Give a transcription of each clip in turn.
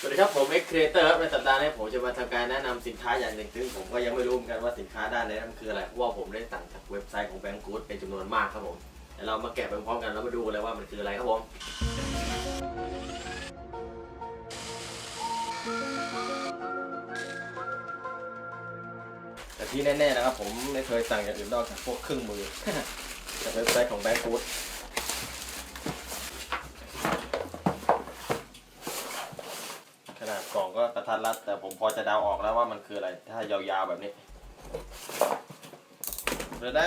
สวัสดีครับ ผมเอ็กเครเตอร์ครับในสัปดาห์นี้ผมจะมาทำการแนะนำสินค้าอย่างหนึ่งซึ่งผมก็ยังไม่รู้เหมือนกันว่าสินค้าด้านนี้นั้นคืออะไร เพราะว่าผมได้สั่งจากเว็บไซต์ของแบงก์กูดเป็นจำนวนมากครับผมเดี๋ยวเรามาแกะไปพร้อมกันแล้วมาดูเลยว่ามันคืออะไรครับผมแต่ที่แน่ๆนะครับผมไม่เคยสั่งอย่างอื่นนอกจากพวกเครื่องมือจากเว็บไซต์ของแบงก์กูด ขนาดกล่องก็ก รัด แต่ผมพอจะเดาออกแล้วว่ามันคืออะไร ถ้ายาวๆแบบนี้เดยวได้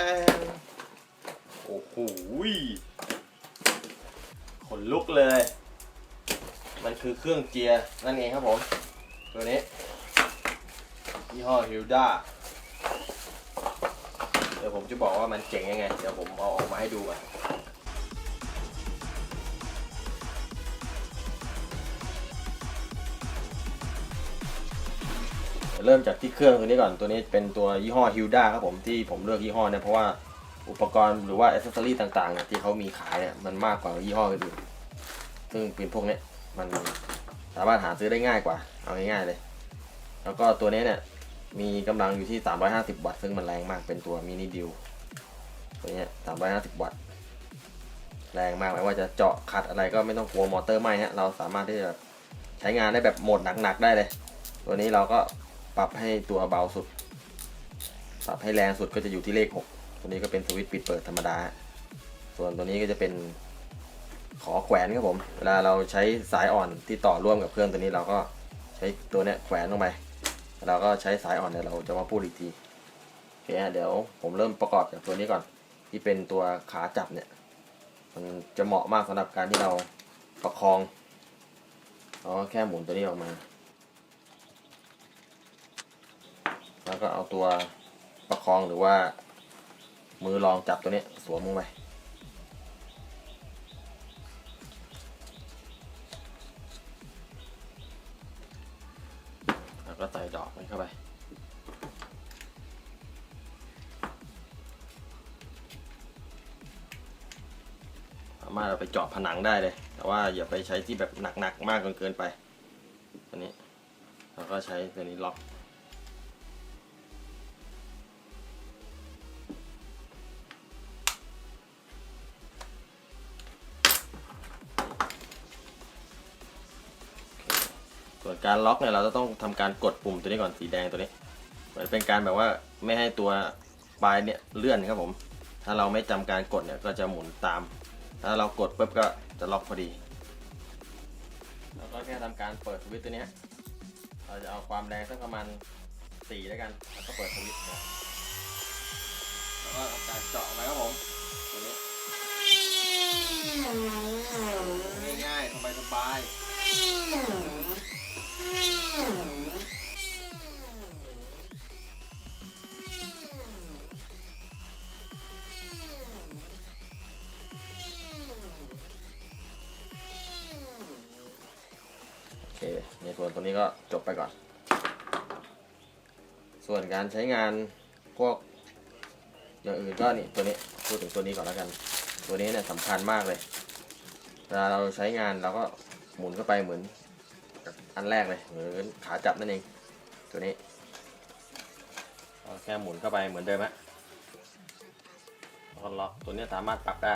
โอ้โหขนลุกเลย มันคือเครื่องเจียร์นั่นเองครับผม ตัวนี้ยี่ห้อฮิลดาเดี๋ยวผมจะบอกว่ามันเจ๋งยังไง เดี๋ยวผมเอาออกมาให้ดูก่อน เริ่มจากที่เครื่องตัวนี้ก่อนตัวนี้เป็นตัวยี่ห้อ Hilda ครับผมที่ผมเลือกยี่ห้อเนี่ยเพราะว่าอุปกรณ์หรือว่าอ c เซสซอรี่ต่างๆเนี่ยที่เขามีขายเนี่ยมันมากกว่ายี่ห้ออื่นซึ่งเป็นพวกนี้มันสามารถหาซื้อได้ง่ายกว่า เอาง่ายๆเลย แล้วก็ตัวนี้เนี่ยมีกำลังอยู่ที่ 350 วัตต์ซึ่งมันแรงมากเป็นตัวมินิดิวตัวนี้ย350 วัตต์แรงมากไม่ว่าจะเจาะขัดอะไรก็ไม่ต้องกลัวมอเตอร์ไหม้ฮะเราสามารถที่จะใช้งานได้แบบโหมดหนักๆได้เลย ตัวนี้เราก็ ปรับให้ตัวเบาสุด ปรับให้แรงสุดก็จะอยู่ที่เลข 6 ตัวนี้ก็เป็นสวิตช์ปิดเปิดธรรมดา ส่วนตัวนี้ก็จะเป็นขอแขวนครับผม เวลาเราใช้สายอ่อนที่ต่อร่วมกับเครื่องตัวนี้เราก็ใช้ตัวเนี้ยแขวนลงไป เราก็ใช้สายอ่อนเนี่ยเราจะมาพูดอีกทีโอเคเดี๋ยวผมเริ่มประกอบจากตัวนี้ก่อน ที่เป็นตัวขาจับเนี่ย มันจะเหมาะมากสำหรับการที่เราประคองเราแค่หมุนตัวนี้ออกมา แล้วก็เอาตัวประคองหรือว่า มือรองจับตัวนี้สวมลงไปแล้วก็ใส่ดอกมันเข้าไปสามารถเอาไปเจาะผนังได้เลย แต่ว่าอย่าไปใช้ที่แบบหนักๆมากจนเกินไป ตัวนี้ แล้วก็ใช้ตัวนี้ล็อก การล็อกเนี่ยเราจะต้องทำการกดปุ่มตัวนี้ก่อนสีแดงตัวนี้เหมือนเป็นการแบบว่าไม่ให้ตัวปลายเนี่ยเลื่อนครับผม ถ้าเราไม่จำการกดเนี่ยก็จะหมุนตาม ถ้าเรากดปุ๊บก็จะล็อกพอดีแล้วก็แค่ทำการเปิดสวิตช์ตัวนี้เราจะเอาความแรงสักประมาณ4แล้วกันแล้วก็เปิดสวิตช์นะแล้วก็ทำการเจาะมาครับผมตัวนี้ง่ายๆสบายๆ คในส่วนตัวนี้ก็จบไปก่อน ส่วนการใช้งานพวกอย่างอื่นก็นี่ตัวนี้พูดถึงตัวนี้ก่อนแล้วกัน ตัวนี้เนี่ยสำคัญมากเลยเวลาเราใช้งานเราก็หมุนเข้าไปเหมือนกับอันแรกเลยเหมือนขาจับนั่นเองตัวนี้แค่หมุนเข้าไปเหมือนเดิมฮะล็อกตัวนี้สามารถปรับได้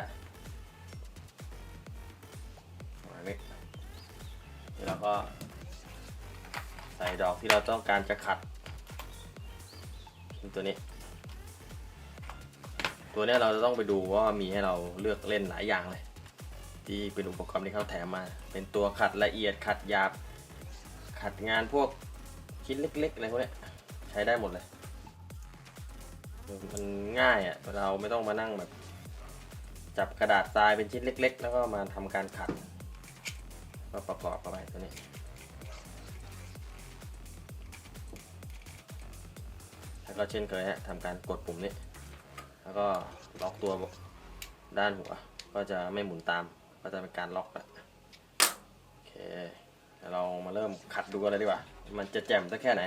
เราก็ ใส่ดอกที่เราต้องการจะขัดตัวนี้ ตัวนี้เราจะต้องไปดูว่ามีให้เราเลือกเล่นหลายอย่างเลย ที่เป็นอุปกรณ์ที่เขาแถมมา เป็นตัวขัดละเอียดขัดหยาบ ขัดงานพวกชิ้นเล็กๆอะไรพวกเนี้ยใช้ได้หมดเลย มันง่ายอะ่ะเราไม่ต้องมานั่งแบบจับกระดาษทรายเป็นชิ้นเล็ก ๆ แล้วก็มาทำการขัด ก็ประกอบเข้าไปตัวนี้แล้วก็เช่นเคยฮะทำการกดปุ่มนี้ แล้วก็ล็อกตัวด้านหัว ก็จะไม่หมุนตาม ก็จะเป็นการล็อกแล้วโอเคเดี๋ยวเรามาเริ่มขัดดูกันเลยดีกว่า มันจะแจ่มสักแค่ไหน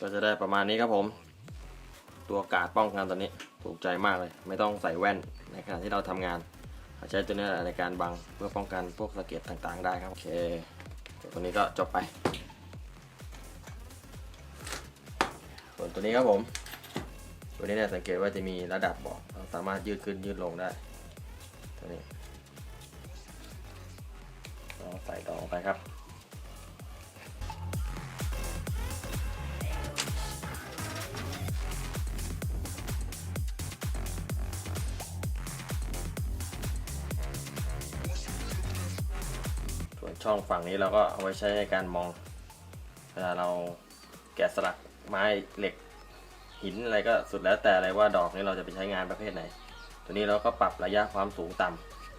ก็จะได้ประมาณนี้ครับผม ตัวกาดป้องกันตัวนี้ถูกใจมากเลย ไม่ต้องใส่แว่นในขณะที่เราทำงานใช้ตัวนี้ในการบังเพื่อป้องกันพวกสะเก็ดต่างๆ ได้ครับโอเคตัวนี้ก็จบไป ส่วนตัวนี้ครับผม ตัวนี้เนี่ยสังเกตว่าจะมีระดับบอกเราสามารถยืดขึ้นยืดลงได้ตัวนี้ลองใส่ดองไปครับ ช่องฝั่งนี้เราก็เอาไว้ใช้ในการมอง เวลาเราแกะสลักไม้เหล็กหินอะไรก็สุดแล้วแต่เลยว่าดอกนี้เราจะไปใช้งานประเภทไหน ตัวนี้เราก็ปรับระยะความสูงต่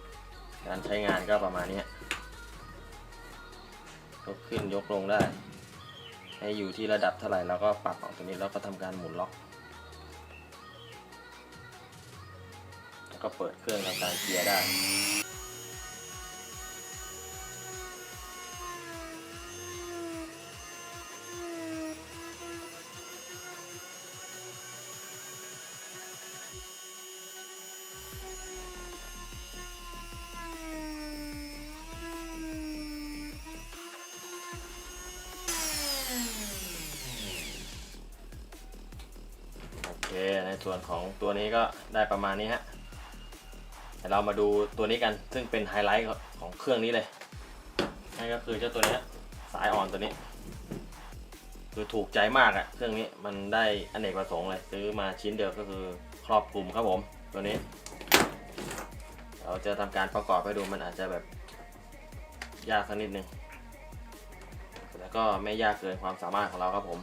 ำการใช้งานก็ประมาณนี้ยกขึ้นยกลงได้ ให้อยู่ที่ระดับเท่าไหร่เราก็ปรับเอาตัวนี้แล้วก็ทำการหมุนล็อกแล้วก็เปิดเครื่องทำการเกียร์ได้ ส่วนของตัวนี้ก็ได้ประมาณนี้ฮะเดี๋ยวเรามาดูตัวนี้กันซึ่งเป็นไฮไลท์ของเครื่องนี้เลยนั่นก็คือเจ้าตัวนี้สายอ่อนตัวนี้ คือถูกใจมากอะเครื่องนี้มันได้อเนกประสงค์เลยซื้อมาชิ้นเดียวก็คือครอบคลุมครับผมตัวนี้ เราจะทำการประกอบให้ดูมันอาจจะแบบยากสักนิดนึงแต่ก็ไม่ยากเกินความสามารถของเราครับผม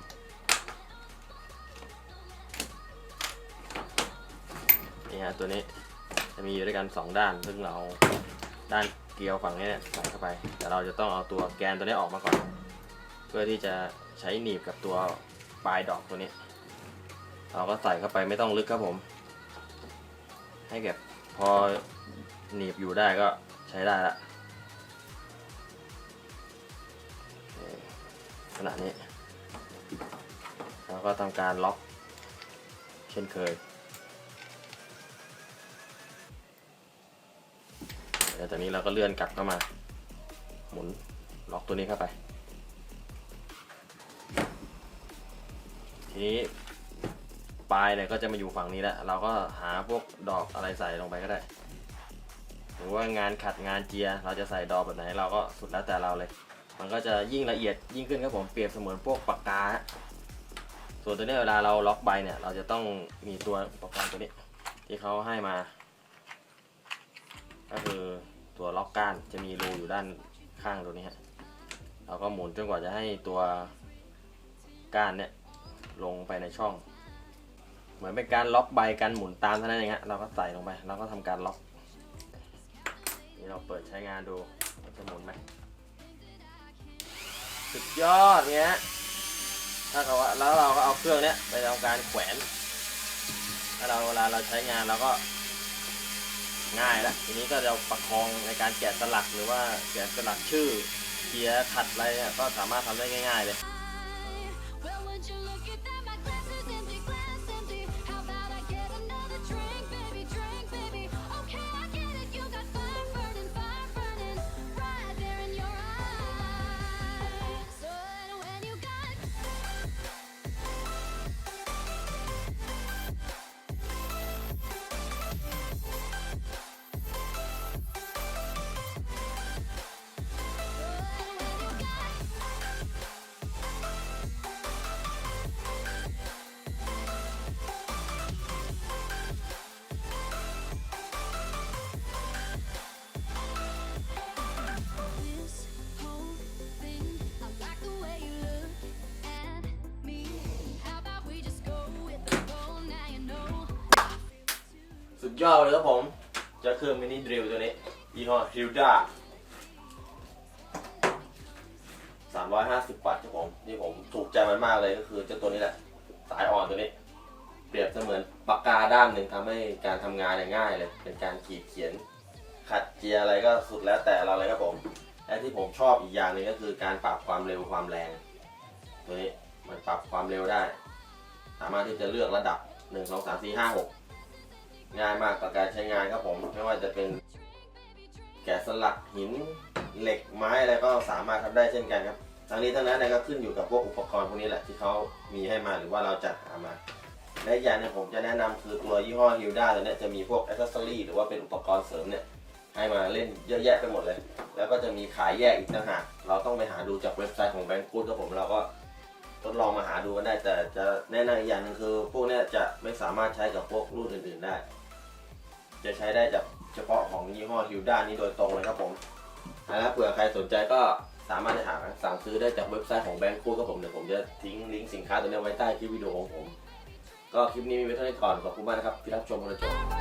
นี่ฮะตัวนี้จะมีอยู่ด้วยกัน 2 ด้าน ซึ่งเราด้านเกลียวฝั่งนี้เนี่ยใส่เข้าไป แต่เราจะต้องเอาตัวแกนตัวนี้ออกมาก่อน เพื่อที่จะใช้หนีบกับตัวปลายดอกตัวนี้ เราก็ใส่เข้าไปไม่ต้องลึกครับผม ให้แบบพอหนีบอยู่ได้ก็ใช้ได้ละขนี่ขณะนี้ เราก็ทำการล็อกเช่นเคย แล้วจากนี้เราก็เลื่อนกลับเข้ามา หมุนล็อกตัวนี้เข้าไป ทีนี้ปลายเนี่ยก็จะมาอยู่ฝั่งนี้แล้ว เราก็หาพวกดอกอะไรใส่ลงไปก็ได้ หรือว่างานขัดงานเจีย เราจะใส่ดอกแบบไหนเราก็สุดแล้วแต่เราเลย มันก็จะยิ่งละเอียดยิ่งขึ้นครับผมเปรียบเสมือนพวกปากกา ส่วนตัวนี้เวลาเราล็อกใบเนี่ย เราจะต้องมีตัวอุปกรณ์ตัวนี้ ที่เขาให้มา ก็คือตัวล็อกก้านจะมีรูอยู่ด้านข้างตรงนี้ฮะเราก็หมุนจนกว่าจะให้ตัวก้านเนี่ยลงไปในช่อง เหมือนเป็นการล็อกใบการหมุนตามเท่านั้นเองฮะเราก็ใส่ลงไปเราก็ทำการล็อกนี่เราเปิดใช้งานดูมันจะหมุนไหมสุดยอดเนี้ยถ้าเขาว่าแล้วเราก็เอาเครื่องเนี้ยไปทำการแขวนถ้าเราเวลาเราใช้งานเราก็ ง่ายแล้วทีนี้ก็จะประคองในการแกะสลักหรือว่าแกะสลักชื่อเขียขัดอะไรเนี่ยก็สามารถทำได้ง่าย ๆ เลย สุดยอดเลยครับผมเจะเครื่องมินิดริลตัวนี้ยี่ห้อฮิลดา350บาทครับผมที่ผมถูกใจมันมากเลยก็คือเจ้าตัวนี้แหละ สายอ่อนตัวนี้ เปรียบเสมือนปากกาด้ามหนึ่งทำให้การทำงานง่ายเลย เป็นการขีดเขียน ขัดเจียอะไรก็สุดแล้วแต่เราเลยครับผมและที่ผมชอบอีกอย่างนึงก็คือการปรับความเร็วความแรง ตัวนี้มันปรับความเร็วได้ สามารถที่จะเลือกระดับ 1 2 3 4 5 6 ง่ายมากต่อการใช้งานครับผม ไม่ว่าจะเป็นแกะสลักหินเหล็กไม้อะไรก็สามารถทำได้เช่นกันครับทั้งนี้ทั้งนั้นก็ขึ้นอยู่กับพวกอุปกรณ์พวกนี้แหละที่เขามีให้มาหรือว่าเราจัดหามา และอย่างเนี่ยผมจะแนะนำคือตัวยี่ห้อฮิลด้าตัวเนี้ยจะมีพวกอ c เซอรี่หรือว่าเป็นอุปกรณ์เสริมเนี่ยให้มาเล่นเยอะแยะไปหมดเลย แล้วก็จะมีขายแยกอีกต่างหากเราต้องไปหาดูจากเว็บไซต์ของแบงก์กูดครับผมเราก็ ทดลองมาหาดูกันได้ แต่จะแนะนำอีกอย่างหนึงคือ พวกเนี้ยจะไม่สามารถใช้กับพวกรุ่นอื่นๆได้ จะใช้ได้จากเฉพาะของยี่ห้อฮิลด้านี้โดยตรงเลยครับผมแล้วเผื่อใครสนใจก็สามารถจะหาสั่งซื้อได้จากเว็บไซต์ของแบงก์กูดครับผมเดี๋ยวผมจะทิ้งลิงก์สินค้าตัวเนี้ยไว้ใต้คลิปวิดีโอของผม ก็คลิปนี้มีไว้เท่านี้ก่อนขอบคุณมากนะครับที่รับชมกันจนจบ